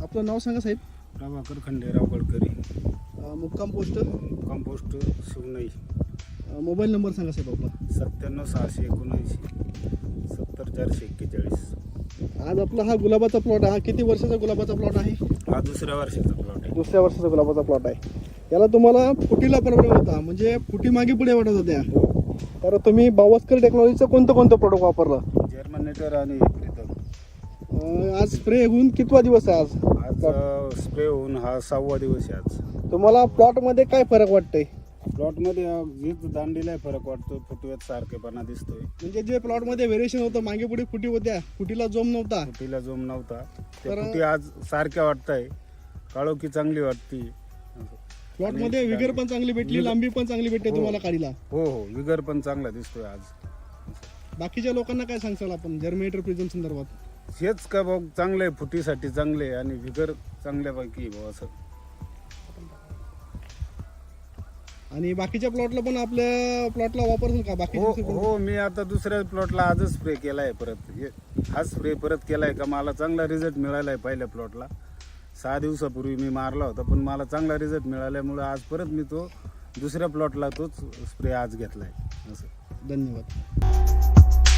आपलं नाव सांगा साहेब. प्रभाकर खंडेराव गडकरी. अ, मुक्काम पोस्ट. कंपोस्ट शिवनाई अ, मोबाईल नंबर सांगा साहेब आपला. सत्त्याण्णव सहाशे एकोणऐंशी सत्तर चारशे एक्केचाळीस. आज आपला हा गुलाबाचा प्लॉट हा किती वर्षाचा गुलाबाचा प्लॉट आहे? हा दुसऱ्या वर्षाचा प्लॉट आहे. दुसऱ्या वर्षाचा गुलाबाचा प्लॉट आहे. याला तुम्हाला फुटीला प्रॉब्लेम होता. म्हणजे फुटी मागे पुढे वाटत होत्या. तर तुम्ही बावस्कर टेक्नॉलॉजीचं कोणतं कोणतं प्रोडक्ट वापरलं? जर्मनेटर आणि प्रीतम. अ, आज स्प्रे होऊन कितवा दिवस आहे आज? आज स्प्रे होऊन हा सहावा दिवस आहे आज. तुम्हाला प्लॉटमध्ये काय फरक वाटतंय? प्लॉटमध्ये हेच दांडीला फरक वाटतो फुटव्यात सारखेपणा दिसतोय. म्हणजे जे प्लॉटमध्ये व्हेरिएशन होतं मागे पुढे फुटी होत्या फुटीला जोम नव्हता. फुटीला जोम नव्हता. ते तर- फुटी आज सारख्या वाटताय. काळोखी चांगली वाटती. प्लॉटमध्ये विगर पण चांगली भेटली लांबी पण चांगली भेटते हो. तुम्हाला काढीला. हो हो विगर पण चांगला दिसतोय आज. बाकीच्या लोकांना काय सांगसाल आपण जर्मिनेटर प्रिझम संदर्भात? हेच का भाऊ? चांगले फुटीसाठी चांगले आणि विगर चांगल्यापैकी भाऊ असं. आणि बाकीच्या प्लॉटला पण आपल्या प्लॉटला वापरतील का? हो बाकी हो मी आता दुसऱ्या प्लॉटला आजच स्प्रे केलाय परत. हे हा स्प्रे परत केलाय का? मला चांगला रिझल्ट मिळालाय पहिल्या प्लॉटला सहा दिवसापूर्वी मी मारला होता पण मला चांगला रिझल्ट मिळाल्यामुळे आज परत मी तो दुसऱ्या प्लॉटला तोच स्प्रे आज घेतलाय. असं. धन्यवाद.